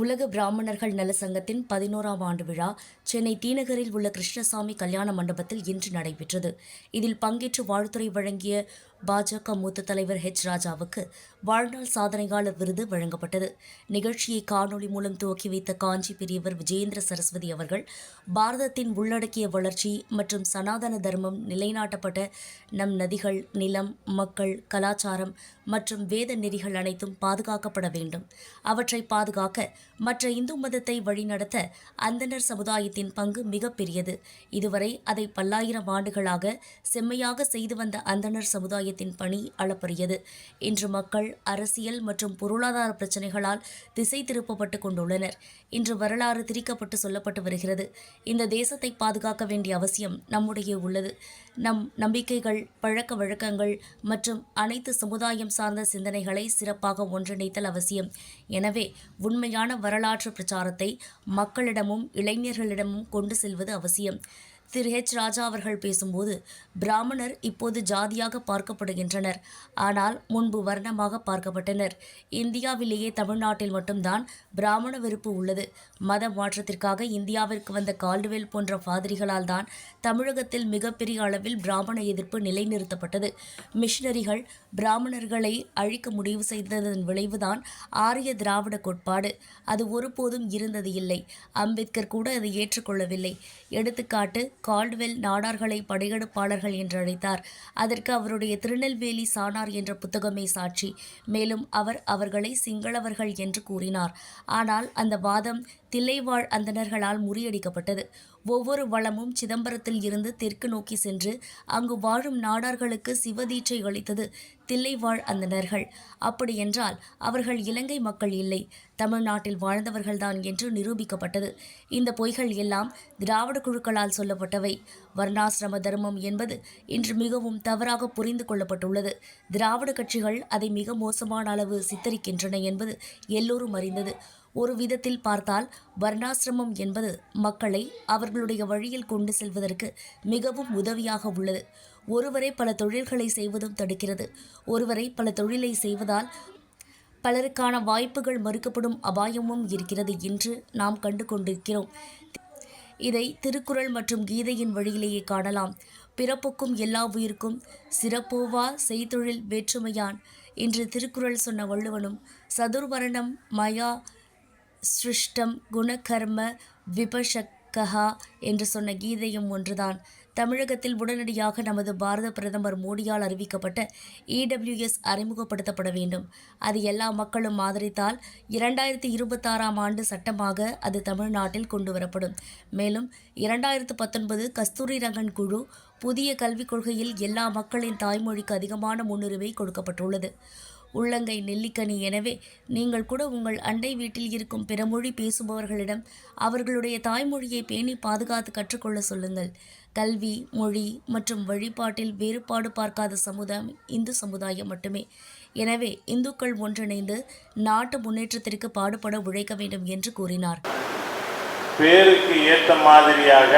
உலக பிராமணர்கள் நல சங்கத்தின் பதினோராம் ஆண்டு விழா சென்னை தீநகரில் உள்ள கிருஷ்ணசாமி கல்யாண மண்டபத்தில் இன்று நடைபெற்றது. இதில் பங்கேற்று வாழ்த்துறை வழங்கிய பாஜக மூத்த தலைவர் ஹெச் ராஜாவுக்கு வாழ்நாள் சாதனையாளர் விருது வழங்கப்பட்டது. நிகழ்ச்சியை காணொலி மூலம் துவக்கி வைத்த காஞ்சி பெரியவர் விஜயேந்திர சரஸ்வதி அவர்கள் பாரதத்தின் உள்ளடக்கிய வளர்ச்சி மற்றும் சனாதன தர்மம் நிலைநாட்டப்பட்ட நம் நதிகள் நிலம் மக்கள் கலாச்சாரம் மற்றும் வேத நெறிகள் அனைத்தும் பாதுகாக்கப்பட வேண்டும். அவற்றை பாதுகாக்க மற்ற இந்து மதத்தை வழிநடத்த அந்தணர் சமுதாயத்தின் பங்கு மிகப்பெரியது இதுவரை அதை பல்லாயிரம் ஆண்டுகளாக செம்மையாக செய்து வந்த அந்தணர் சமுதாயத்தின் பணி அளப்பரியது. இன்று மக்கள் அரசியல் மற்றும் பொருளாதார பிரச்சனைகளால் திசை திருப்பப்பட்டு கொண்டுள்ளனர். இன்று வரலாறு திரிக்கப்பட்டு சொல்லப்பட்டு வருகிறது. இந்த தேசத்தை பாதுகாக்க வேண்டிய அவசியம் நம்முடைய உள்ளது. நம் நம்பிக்கைகள் பழக்க வழக்கங்கள் மற்றும் அனைத்து சமுதாயம் சார்ந்த சிந்தனைகளை சிறப்பாக ஒன்றிணைத்தல் அவசியம். எனவே உண்மையான வரலாற்று பிரச்சாரத்தை மக்களிடமும் இளைஞர்களிடமும் கொண்டு செல்வது அவசியம். திரு ஹெச் ராஜா அவர்கள் பேசும்போது பிராமணர் இப்போது ஜாதியாக பார்க்கப்படுகின்றனர். ஆனால் முன்பு வர்ணமாக பார்க்கப்பட்டனர். இந்தியாவிலேயே தமிழ்நாட்டில் மட்டும்தான் பிராமண வெறுப்பு உள்ளது. மத மாற்றத்திற்காக இந்தியாவிற்கு வந்த கால்டுவெல் போன்ற பாதிரிகளால் தான் தமிழகத்தில் மிகப்பெரிய அளவில் பிராமண எதிர்ப்பு நிலைநிறுத்தப்பட்டது. மிஷினரிகள் பிராமணர்களை அழிக்க முடிவு செய்ததன் விளைவுதான் ஆரிய திராவிட கோட்பாடு. அது ஒருபோதும் இருந்தது இல்லை. அம்பேத்கர் கூட அதை ஏற்றுக்கொள்ளவில்லை. எடுத்துக்காட்டு கால்ட்வெல் நாடார்களை படையெடுப்பாளர்கள் என்று அழைத்தார். அதற்கு அவருடைய திருநெல்வேலி சானார் என்ற புத்தகமே சாட்சி. மேலும் அவர் அவர்களை சிங்களவர்கள் என்று கூறினார். ஆனால் அந்த வாதம் தில்லைவாழ் அந்தணர்களால் முறியடிக்கப்பட்டது. ஒவ்வொரு வளமும் சிதம்பரத்தில் இருந்து தெற்கு நோக்கி சென்று அங்கு வாழும் நாடார்களுக்கு சிவதீட்சை அளித்தது தில்லைவாழ் அந்தணர்கள். அப்படியென்றால் அவர்கள் இலங்கை மக்கள் இல்லை. தமிழ்நாட்டில் வாழ்ந்தவர்கள்தான் என்று நிரூபிக்கப்பட்டது. இந்த பொய்கள் எல்லாம் திராவிட குழுக்களால் சொல்லப்பட்டவை. வர்ணாசிரம தர்மம் என்பது இன்று மிகவும் தவறாக புரிந்து கொள்ளப்பட்டுள்ளது. திராவிட கட்சிகள் அதை மிக மோசமான அளவு சித்தரிக்கின்றன என்பது எல்லோரும் அறிந்தது. ஒரு விதத்தில் பார்த்தால் வர்ணாசிரமம் என்பது மக்களை அவர்களுடைய வழியில் கொண்டு செல்வதற்கு மிகவும் உதவியாக உள்ளது. ஒருவரை பல தொழில்களை செய்வதும் தடுக்கிறது. ஒருவரை பல தொழிலை செய்வதால் பலருக்கான வாய்ப்புகள் மறுக்கப்படும் அபாயமும் இருக்கிறது என்று நாம் கண்டு கொண்டிருக்கிறோம் இதை திருக்குறள் மற்றும் கீதையின் வழியிலேயே காணலாம். பிறப்புக்கும் எல்லா உயிருக்கும் சிறப்போவா செய்தொழில் வேற்றுமையான் என்று திருக்குறள் சொன்ன வள்ளுவனும் சதுர்வரணம் மயா சிருஷ்டம் குணகர்ம விபஷக்கஹா என்று சொன்ன கீதையும் ஒன்றுதான். தமிழகத்தில் உடனடியாக நமது பாரத பிரதமர் மோடியால் அறிவிக்கப்பட்ட இடபிள்யூஎஸ் அறிமுகப்படுத்தப்பட வேண்டும். அது எல்லா மக்களும் ஆதரித்தால் இரண்டாயிரத்தி இருபத்தாறாம் ஆண்டு சட்டமாக அது தமிழ்நாட்டில் கொண்டு வரப்படும் மேலும் இரண்டாயிரத்து பத்தொன்பது கஸ்தூரி ரங்கன் குழு புதிய கல்விக் கொள்கையில் எல்லா மக்களின் தாய்மொழிக்கு அதிகமான முன்னுரிமை கொடுக்கப்பட்டுள்ளது. உள்ளங்கை நெல்லிக்கனி. எனவே நீங்கள் கூட உங்கள் அண்டை வீட்டில் இருக்கும் பிறமொழி பேசுபவர்களிடம் அவர்களுடைய தாய்மொழியை பேணி பாதுகாத்து கற்றுக்கொள்ள சொல்லுங்கள். கல்வி மொழி மற்றும் வழிபாட்டில் வேறுபாடு பார்க்காத சமுதாயம் இந்து சமுதாயம் மட்டுமே. எனவே இந்துக்கள் ஒன்றிணைந்து நாட்டு முன்னேற்றத்திற்கு பாடுபட உழைக்க வேண்டும் என்று கூறினார். பேருக்கு ஏற்ற மாதிரியாக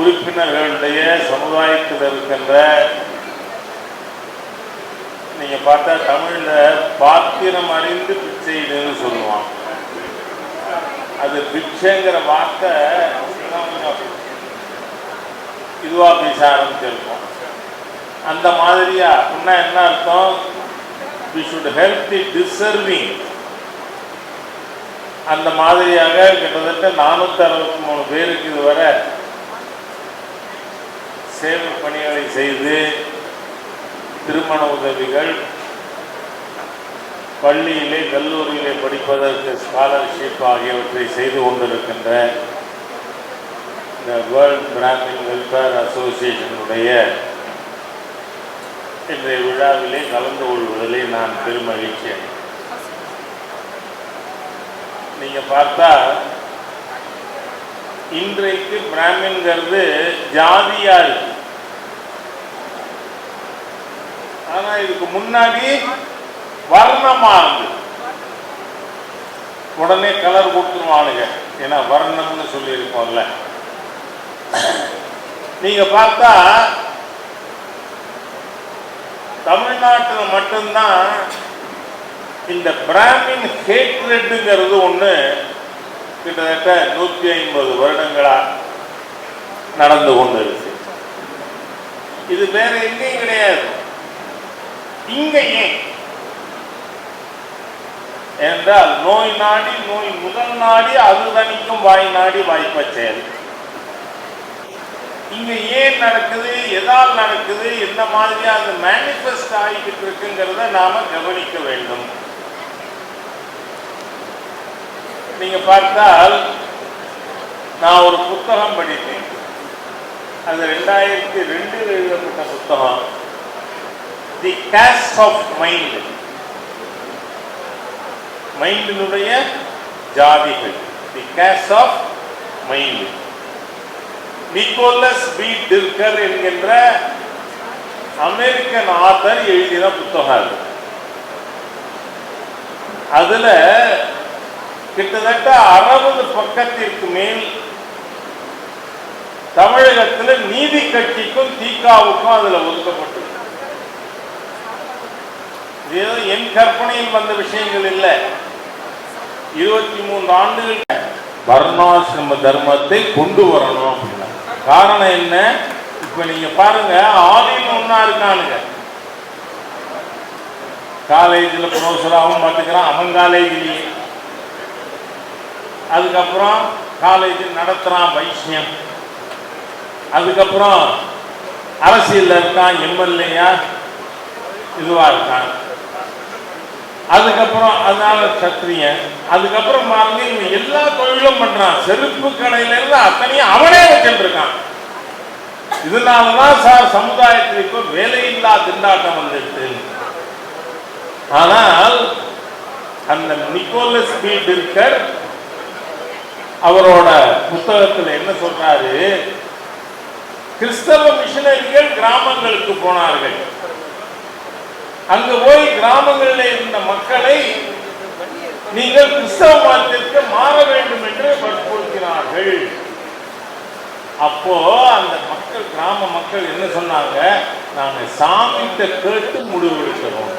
உறுப்பினர்களுடைய சமுதாயத்தில் இருக்கின்ற நீங்க பார்த்தா தமிழ்ல பாத்திரம் அறிந்து பிச்சைன்னு சொல்லுவான் அது பிச்சைங்கிற வார்த்தை இதுவா பேச ஆரம்பிச்சிருக்கோம். அந்த மாதிரியா? அப்படின்னா என்ன அர்த்தம்? We should help the deserving அந்த மாதிரியாக கிட்டத்தட்ட நானூற்றி அறுபத்தி மூணு பேருக்கு இதுவரை சேவை பணிகளை செய்து திருமண உதவிகள் பள்ளியிலே கல்லூரியிலே படிப்பதற்கு ஸ்காலர்ஷிப் ஆகியவற்றை செய்து கொண்டிருக்கின்ற இந்த வேர்ல்ட் பிராமின் வெல்ஃபேர் அசோசியேஷனுடைய இன்றைய விழாவிலே கலந்து கொள்வதிலே நான் பெருமகிழ்ச்சியேன் நீங்கள் பார்த்தா இன்றைக்கு பிராமின்கிறது ஜாதியாக இருக்கு. ஆனா இதுக்கு முன்னாடி வர்ணமா இருந்தது உடனே கலர் கொடுத்துருவானுங்க. ஏன்னா வர்ணம்னு சொல்லியிருக்கோம்ல நீங்க பார்த்தா தமிழ்நாட்டில் மட்டும்தான் இந்த பிராமின் ஹேட்ரெட்டுங்கிறது ஒன்று கிட்டத்தட்ட நூற்றி ஐம்பது வருடங்களாக நடந்து கொண்டு இருக்கு இது வேற எங்கேயும் கிடையாது. இங்கே ஏன் என்றால் நோய் நாடி நோய் முதல் நாடி அது தணிக்கும் வாய் நாடி வாய்ப்ப செயல் இங்க ஏன் நடக்குது எதால் நடக்குது எந்த மாதிரியா அது மேனிஃபெஸ்ட் ஆகிக்கிட்டு இருக்குங்கிறத நாம கவனிக்க வேண்டும். நீங்க பார்த்தால் நான் ஒரு புத்தகம் படித்தேன். அது ரெண்டாயிரத்தி ரெண்டில் எழுதப்பட்ட புத்தகம். தி கேஸ்ட் ஆஃப் மைண்ட் மைண்டினுடைய ஜாதிகள். The caste of mind Nicholas B. Dirks என்கின்ற அமெரிக்கன் ஆத்தர் எழுதின புத்தகம். அது அதுல கிட்டத்தட்ட அறுபது பக்கத்திற்கு மேல் தமிழகத்துல நீதி கட்சிக்கும் தீகாவுக்கும் அதுல ஒதுக்கப்பட்டிருக்கு. இது ஏதோ என் கற்பனையில் வந்த விஷயங்கள் இல்லை. இருபத்தி மூன்று ஆண்டுகள் வர்ணாசிரம தர்மத்தை கொண்டு வரணும் அப்படின்னா. காரணம் என்ன? இப்ப நீங்க பாருங்க ஆதின்னு ஒன்னா இருக்கானுங்க. காலேஜில் ப்ரொஃபஸராகவும் பார்த்துக்கிறான் அவன் காலேஜ்லேயே. அதுக்கப்புறம் காலேஜ் நடத்துகிறான் வைஷ்யம் அதுக்கப்புறம் அரசியலில் இருக்கான் எம்எல்ஏயா இதுவாக இருக்கான். அதுக்கப்புறம் அதனால சத்திரியன் அதுக்கப்புறம் பாருங்க இவன் எல்லா தொழிலும் பண்றான். செருப்பு கடையில இருந்து அத்தனையும் அவனே வச்சுட்டு இருக்கான் இதனாலதான் சார் சமுதாயத்தில் இப்போ வேலையில்லா திண்டாட்டம் வந்துட்டு ஆனால் அந்த நிக்கோலஸ் பி டிர்கர் அவரோட புத்தகத்தில் என்ன சொல்றாரு? கிறிஸ்தவ மிஷினரிகள் கிராமங்களுக்கு போனார்கள். அங்கு போய் கிராமங்களில் இருந்த மக்களை நீங்கள் கிறிஸ்தவ மதத்திற்கு மாற வேண்டும் என்று வற்புறுத்தினார்கள். அப்போ அந்த மக்கள் கிராம மக்கள் என்ன சொன்னாங்க? நாங்க சாமிகிட்ட கேட்டு முடிவெடுக்கிறோம்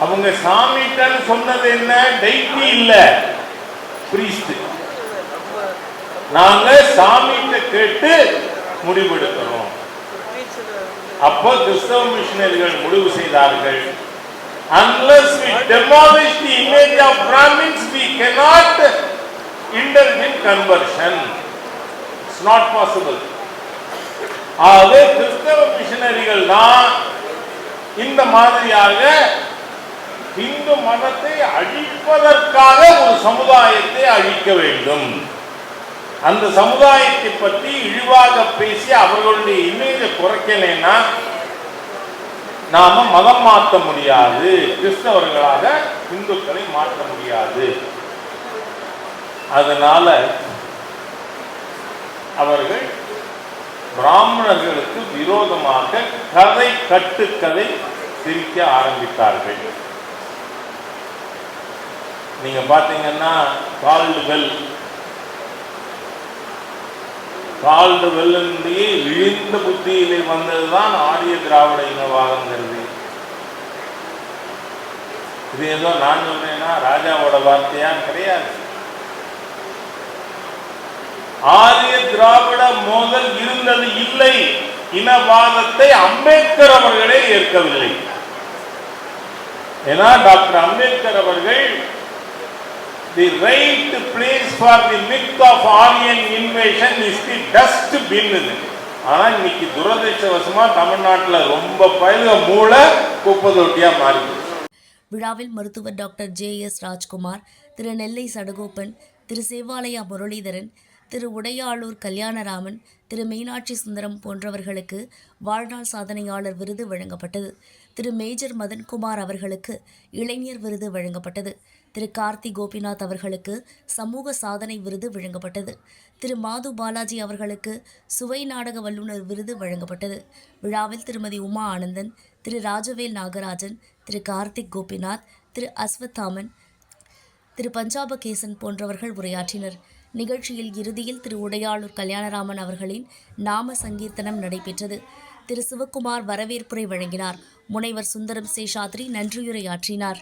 அவங்க சாமிகிட்டன்னு சொன்னது என்ன? டைட்டி இல்ல. பிரீஸ்ட் நாங்க சாமிகிட்ட கேட்டு முடிவெடுக்கிறோம் அப்போ கிறிஸ்தவ மிஷினரிகள் முடிவு செய்தார்கள். Unless we demolish the image of Brahmins we cannot indulge in conversion. It's not possible. ஆகவே கிறிஸ்தவ மிஷினரிகள் தான் இந்த மாதிரியாக இந்து மதத்தை அழிப்பதற்காக ஒரு சமுதாயத்தை அழிக்க வேண்டும். அந்த சமுதாயத்தை பற்றி இழிவாக பேசி அவர்களுடைய இமேஜை குறைக்கலைன்னா நாம மதம் மாற்ற முடியாது கிறிஸ்தவர்களாக இந்துக்களை மாற்ற முடியாது. அதனால அவர்கள் பிராமணர்களுக்கு விரோதமாக கதை கட்டுக்கதை சிரிக்க ஆரம்பித்தார்கள். நீங்க பாத்தீங்கன்னா கால்டுவெல் கால்டுவெல்லுடைய இழிந்த புத்தியிலே வந்ததுதான் ஆரிய திராவிட இனவாதம்ங்கிறது இது ஏதோ நான் சொல்றேன்னா ராஜாவோட வார்த்தையா கிடையாது. ஆரிய திராவிட மோதல் இருந்தது இல்லை. இனவாதத்தை அம்பேத்கர் அவர்களே ஏற்கவில்லை. ஏன்னா டாக்டர் அம்பேத்கர் அவர்கள் the right place for the myth of Aryan invasion is the dustbin ஆனா இன்னைக்கு துரதிருஷ்டவசமா தமிழ்நாட்டுல ரொம்ப பயில மூளை குப்பை தொட்டியா மாறிடுச்சு. விழாவில் மருத்துவர் doctor J S Rajkumar Thiru Nellai Sadagopan Thiru Sevalaya Muralidharan Thiru Udayalur Kalyanaraman Thiru Meenakshi Sundaram போன்றவர்களுக்கு வாழ்நாள் சாதனையாளர் விருது வழங்கப்பட்டது. திரு மேஜர் மதன்குமார் அவர்களுக்கு இளைஞர் விருது வழங்கப்பட்டது. திரு கார்த்தி கோபிநாத் அவர்களுக்கு சமூக சாதனை விருது வழங்கப்பட்டது. திரு மாது பாலாஜி அவர்களுக்கு சுவை நாடக வல்லுநர் விருது வழங்கப்பட்டது. விழாவில் திருமதி உமா ஆனந்தன் திரு ராஜவேல் நாகராஜன் திரு கார்த்திக் கோபிநாத் திரு அஸ்வத்தாமன் திரு பஞ்சாபகேசன் போன்றவர்கள் உரையாற்றினர். நிகழ்ச்சியில் இறுதியில் திரு. உடையாளூர் கல்யாணராமன் அவர்களின் நாம சங்கீர்த்தனம் நடைபெற்றது. திரு. சிவக்குமார் வரவேற்புரை வழங்கினார். முனைவர் சுந்தரம் சேஷாத்ரி நன்றியுரையாற்றினார்